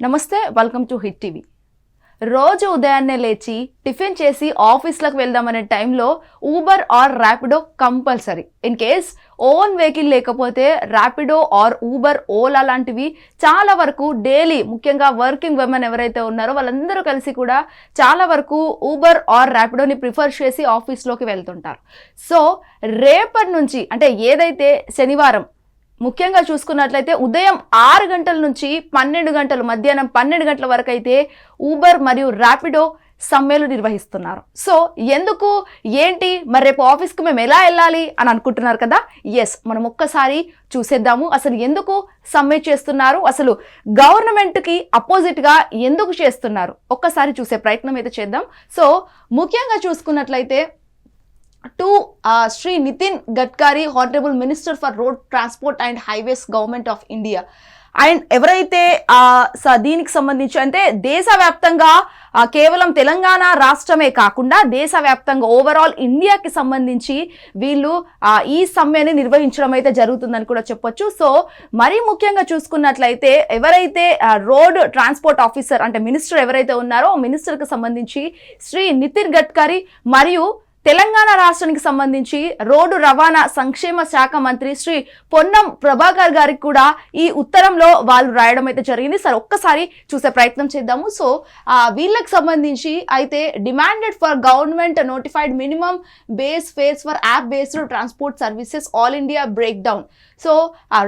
నమస్తే welcome to hit TV రోజు ఉదయాన్నే లేచి టిఫిన్ చేసి ఆఫీస్లకు వెళ్దామనే టైంలో Uber or Rapido compulsory. In case own vehicle లేకపోతే ర్యాపిడో ఆర్ ఊబర్ ఓలా లాంటివి చాలా వరకు డైలీ ముఖ్యంగా వర్కింగ్ ఉమెన్ ఎవరైతే ఉన్నారో వాళ్ళందరూ కలిసి కూడా చాలా వరకు ఊబర్ ఆర్ ర్యాపిడోని ప్రిఫర్ చేసి ఆఫీస్లోకి వెళ్తుంటారు. సో రేపటి నుంచి అంటే ఏదైతే శనివారం ముఖ్యంగా చూసుకున్నట్లయితే ఉదయం ఆరు గంటల నుంచి పన్నెండు గంటలు మధ్యాహ్నం పన్నెండు గంటల వరకు అయితే ఊబర్ మరియు ర్యాపిడో సమ్మెలు నిర్వహిస్తున్నారు. సో ఎందుకు? ఏంటి? మరి రేపు ఆఫీస్కి మేము ఎలా వెళ్ళాలి? అని అనుకుంటున్నారు కదా? ఎస్ మనం ఒక్కసారి చూసేద్దాము. అసలు ఎందుకు సమ్మె చేస్తున్నారు? అసలు గవర్నమెంట్కి అపోజిట్గా ఎందుకు చేస్తున్నారు? ఒక్కసారి చూసే ప్రయత్నం అయితే చేద్దాం. సో ముఖ్యంగా చూసుకున్నట్లయితే to Shri Nitin Gadkari honourable minister for road transport and highways government of India and ఎవరైతే స- దీనికి సంబంధించి అంటే దేశవ్యాప్తంగా కేవలం తెలంగాణ రాష్ట్రమే కాకుండా దేశవ్యాప్తంగా ఓవరాల్ ఇండియాకి సంబంధించి వీళ్ళు ఈ సమ్మెని నిర్వహించడం అయితే జరుగుతుందని కూడా చెప్పొచ్చు. సో మరీ ముఖ్యంగా చూసుకున్నట్లయితే ఎవరైతే రోడ్ ట్రాన్స్పోర్ట్ ఆఫీసర్ అంటే మినిస్టర్ ఎవరైతే ఉన్నారో మినిస్టర్కి సంబంధించి శ్రీ నితిన్ గడ్కరీ మరియు తెలంగాణ రాష్ట్రానికి సంబంధించి రోడ్డు రవాణా సంక్షేమ శాఖ మంత్రి శ్రీ పొన్నం ప్రభాకర్ గారికి కూడా ఈ ఉత్తరంలో వాళ్ళు రాయడం అయితే జరిగింది. సార్ ఒక్కసారి చూసే ప్రయత్నం చేద్దాము. సో వీళ్ళకి సంబంధించి అయితే demanded for government notified minimum base face for app based transport services all India breakdown so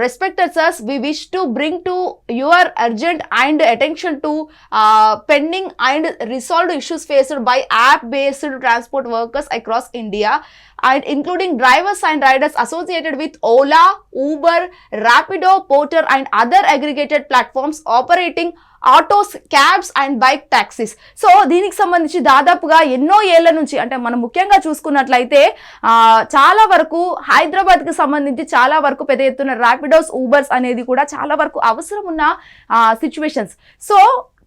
respected sirs we wish to bring to your urgent and attention to pending and resolved issues faced by app based transport workers across India and including drivers and riders associated with Ola, Uber, Rapido, Porter, and other aggregated platforms operating autos cabs and bike taxis so దీనికి సంబంధించి దాదాపుగా ఎన్నో ఏళ్ళ నుంచి అంటే మనం ముఖ్యంగా చూసుకున్నట్లయితే చాలా వరకు హైదరాబాద్కి సంబంధించి చాలా వరకు పెద్ద ఎత్తున ర్యాపిడోస్ ఊబర్స్ అనేది కూడా చాలా వరకు అవసరం ఉన్న సిచ్యువేషన్స్ సో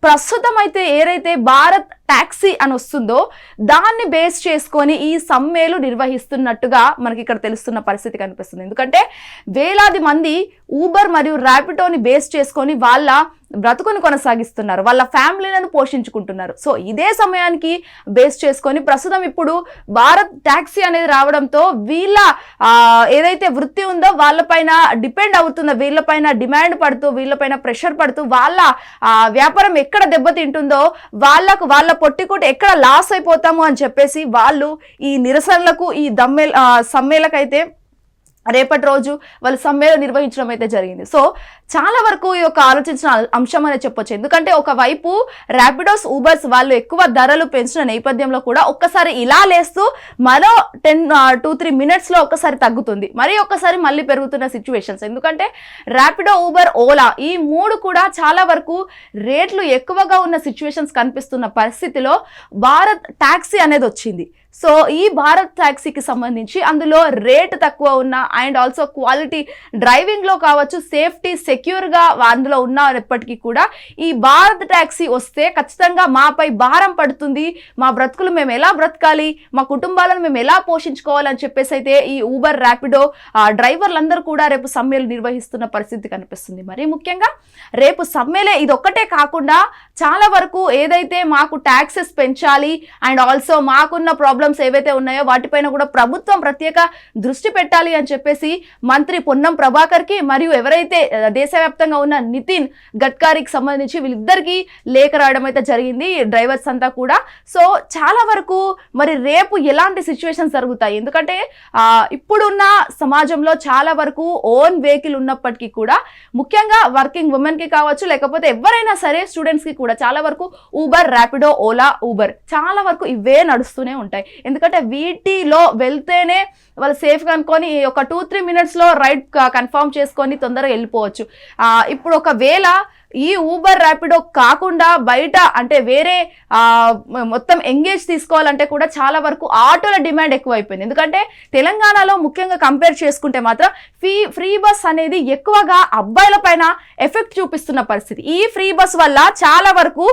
ప్రస్తుతం అయితే ఏదైతే భారత్ ట్యాక్సీ అని వస్తుందో దాన్ని బేస్ చేసుకొని ఈ సమ్మెలు నిర్వహిస్తున్నట్టుగా మనకి ఇక్కడ తెలుస్తున్న పరిస్థితి కనిపిస్తుంది. ఎందుకంటే వేలాది మంది ఊబర్ మరియు ర్యాపిడోని బేస్ చేసుకొని వాళ్ళ బ్రతుకుని కొనసాగిస్తున్నారు. వాళ్ళ ఫ్యామిలీలను పోషించుకుంటున్నారు. సో ఇదే సమయానికి బేస్ చేసుకొని ప్రస్తుతం ఇప్పుడు భారత్ ట్యాక్సీ అనేది రావడంతో వీళ్ళ ఏదైతే వృత్తి ఉందో వాళ్ళపైన డిపెండ్ అవుతుందో వీళ్ళపైన డిమాండ్ పడుతూ వీళ్ళపైన ప్రెషర్ పడుతూ వాళ్ళ వ్యాపారం ఎక్కడ దెబ్బతింటుందో వాళ్ళకు వాళ్ళ పొట్టికోటి ఎక్కడ లాస్ అయిపోతాము అని చెప్పేసి వాళ్ళు ఈ నిరసనలకు ఈ దమ్మే సమ్మెలకైతే రేపటి రోజు వాళ్ళు సమ్మెలు నిర్వహించడం అయితే జరిగింది. సో చాలా వరకు ఈ యొక్క ఆలోచించిన అంశం అనేది చెప్పొచ్చు. ఎందుకంటే ఒకవైపు ర్యాపిడోస్ ఊబర్స్ వాళ్ళు ఎక్కువ ధరలు పెంచిన నేపథ్యంలో కూడా ఒక్కసారి ఇలా లేస్తూ మరో టెన్ టూ త్రీ మినిట్స్లో ఒక్కసారి తగ్గుతుంది. మరి ఒక్కసారి మళ్ళీ పెరుగుతున్న సిచ్యువేషన్స్. ఎందుకంటే ర్యాపిడో ఊబర్ ఓలా ఈ మూడు కూడా చాలా వరకు రేట్లు ఎక్కువగా ఉన్న సిచ్యువేషన్స్ కనిపిస్తున్న పరిస్థితిలో భారత్ ట్యాక్సీ అనేది వచ్చింది. సో ఈ భారత్ ట్యాక్సీకి సంబంధించి అందులో రేట్ తక్కువ ఉన్న అండ్ ఆల్సో క్వాలిటీ డ్రైవింగ్లో కావచ్చు సేఫ్టీ సెక్యూర్గా అందులో ఉన్నప్పటికీ కూడా. ఈ భారత్ ట్యాక్సీ వస్తే ఖచ్చితంగా మాపై భారం పడుతుంది. మా బ్రతుకులు మేము ఎలా బ్రతకాలి? మా కుటుంబాలను మేము ఎలా పోషించుకోవాలని చెప్పేసి అయితే ఈ ఊబర్ ర్యాపిడో డ్రైవర్లందరూ కూడా రేపు సమ్మెలు నిర్వహిస్తున్న పరిస్థితి కనిపిస్తుంది. మరి ముఖ్యంగా రేపు సమ్మెలే ఇది ఒక్కటే కాకుండా చాలా వరకు ఏదైతే మాకు ట్యాక్సెస్ పెంచాలి అండ్ ఆల్సో మాకున్న ప్రాబ్లమ్స్ ఏవైతే ఉన్నాయో వాటిపైన కూడా ప్రభుత్వం ప్రత్యేక దృష్టి పెట్టాలి అని చెప్పేసి మంత్రి పొన్నం ప్రభాకర్కి మరియు ఎవరైతే దేశవ్యాప్తంగా ఉన్న నితిన్ గడ్కారీకి సంబంధించి వీళ్ళిద్దరికీ లేఖ రాయడం అయితే జరిగింది డ్రైవర్స్ అంతా కూడా. సో చాలా వరకు మరి రేపు ఎలాంటి సిచ్యువేషన్స్ జరుగుతాయి? ఎందుకంటే ఇప్పుడున్న సమాజంలో చాలా వరకు ఓన్ వెహికల్ ఉన్నప్పటికీ కూడా ముఖ్యంగా వర్కింగ్ ఉమెన్కి కావచ్చు లేకపోతే ఎవరైనా సరే స్టూడెంట్స్కి కూడా చాలా వరకు ఊబర్ ర్యాపిడో ఓలా ఊబర్ చాలా వరకు ఇవే నడుస్తూనే ఉంటాయి. ఎందుకంటే వీటిలో వెళ్తేనే వాళ్ళు సేఫ్గా అనుకొని ఒక టూ త్రీ మినిట్స్లో రైడ్ కన్ఫర్మ్ చేసుకొని తొందరగా వెళ్ళిపోవచ్చు. ఇప్పుడు ఒకవేళ ఈ ఊబర్ ర్యాపిడో కాకుండా బయట అంటే వేరే మొత్తం ఎంగేజ్ తీసుకోవాలంటే కూడా చాలా వరకు ఆటోల డిమాండ్ ఎక్కువైపోయింది. ఎందుకంటే తెలంగాణలో ముఖ్యంగా కంపేర్ చేసుకుంటే మాత్రం ఫీ ఫ్రీ బస్ అనేది ఎక్కువగా అబ్బాయిల పైన ఎఫెక్ట్ చూపిస్తున్న పరిస్థితి. ఈ ఫ్రీ బస్ వల్ల చాలా వరకు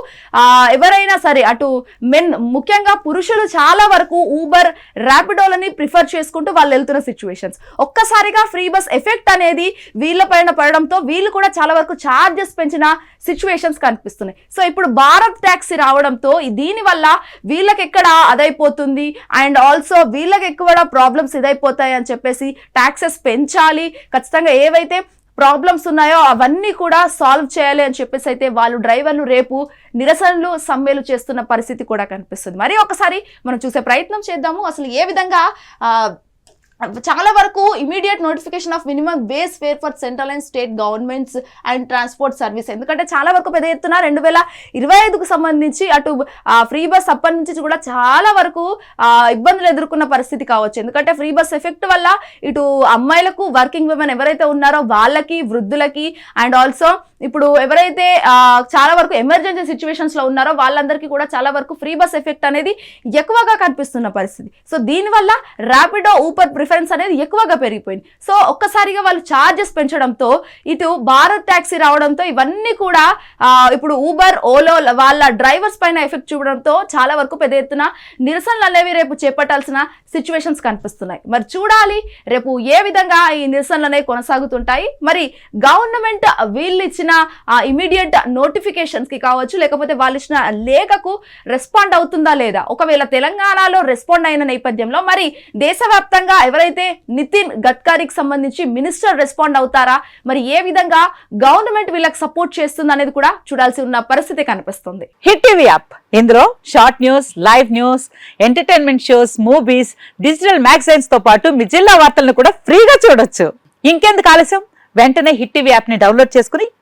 ఎవరైనా సరే అటు మెన్ ముఖ్యంగా పురుషులు చాలా వరకు ఊబర్ ర్యాపిడోలని ప్రిఫర్ చేసుకుంటూ వాళ్ళు వెళ్తున్న సిచ్యువేషన్స్ ఒక్కసారిగా ఫ్రీ బస్ ఎఫెక్ట్ అనేది వీళ్ళ పైన పడడంతో వీళ్ళు కూడా చాలా వరకు ఛార్జెస్ పెంచిన సిచ్యువేషన్స్ కనిపిస్తున్నాయి. సో ఇప్పుడు భారత్ ట్యాక్సీ రావడంతో దీనివల్ల వీళ్ళకి ఎక్కడ అదైపోతుంది? అండ్ ఆల్సో వీళ్ళకి ఎక్కువ ప్రాబ్లమ్స్ ఇదైపోతాయి అని చెప్పేసి ట్యాక్సెస్ పెంచాలి. ఖచ్చితంగా ఏవైతే ప్రాబ్లమ్స్ ఉన్నాయో అవన్నీ కూడా సాల్వ్ చేయాలి అని చెప్పేసి అయితే వాళ్ళు డ్రైవర్లు రేపు నిరసనలు సమ్మెలు చేస్తున్న పరిస్థితి కూడా కనిపిస్తుంది. మరి ఒకసారి మనం చూసే ప్రయత్నం చేద్దాము. అసలు ఏ విధంగా చాలా వరకు immediate notification of minimum base fare for central and state governments and transport service ఎందుకంటే చాలా వరకు పెద్ద ఎత్తున రెండు వేల ఇరవై ఐదుకు సంబంధించి అటు ఫ్రీ బస్ అప్పటి నుంచి కూడా చాలా వరకు ఇబ్బందులు ఎదుర్కొన్న పరిస్థితి కావచ్చు. ఎందుకంటే ఫ్రీ బస్ ఎఫెక్ట్ వల్ల ఇటు అమ్మాయిలకు వర్కింగ్ విమెన్ ఎవరైతే ఉన్నారో వాళ్ళకి వృద్ధులకి అండ్ ఆల్సో ఇప్పుడు ఎవరైతే చాలా వరకు ఎమర్జెన్సీ సిచ్యువేషన్స్లో ఉన్నారో వాళ్ళందరికీ కూడా చాలా వరకు ఫ్రీ బస్ ఎఫెక్ట్ అనేది ఎక్కువగా కనిపిస్తున్న పరిస్థితి. సో దీనివల్ల ర్యాపిడో ఊపర్ ప్రిఫరెన్స్ అనేది ఎక్కువగా పెరిగిపోయింది. సో ఒక్కసారిగా వాళ్ళు ఛార్జెస్ పెంచడంతో ఇటు భారత్ ట్యాక్సీ రావడంతో ఇవన్నీ కూడా ఇప్పుడు ఊబర్ ఓలో వాళ్ళ డ్రైవర్స్ పైన ఎఫెక్ట్ చూపడంతో చాలా వరకు పెద్ద ఎత్తున నిరసనలు అనేవి రేపు చేపట్టాల్సిన సిచ్యువేషన్స్ కనిపిస్తున్నాయి. మరి చూడాలి రేపు ఏ విధంగా ఈ నిరసనలు అనేవి కొనసాగుతుంటాయి. మరి గవర్నమెంట్ వీళ్ళు ఇచ్చిన ఇమీడియట్ నోటిఫికేషన్స్కి కావచ్చు లేకపోతే వాళ్ళు ఇచ్చిన లేఖకు రెస్పాండ్ అవుతుందా లేదా? ఒకవేళ తెలంగాణలో రెస్పాండ్ అయిన నేపథ్యంలో మరి దేశవ్యాప్తంగా ఎవరైతే నితిన్ గడ్కరీకి సంబంధించి మినిస్టర్ రెస్పాండ్ అవుతారా? మరి ఏ విధంగా గవర్నమెంట్ వీళ్ళకి సపోర్ట్ చేస్తుంది అనేది కూడా చూడాల్సి ఉన్న పరిస్థితి కనిపిస్తుంది. Hit TV app. ఇందులో short news live news entertainment shows movies digital మ్యాగజైన్స్తో పాటు మీ జిల్లా వార్తలను కూడా ఫ్రీగా చూడొచ్చు. ఇంకెందుకు ఆలస్యం? వెంటనే హిట్ టీవీ యాప్ని డౌన్లోడ్ చేసుకుని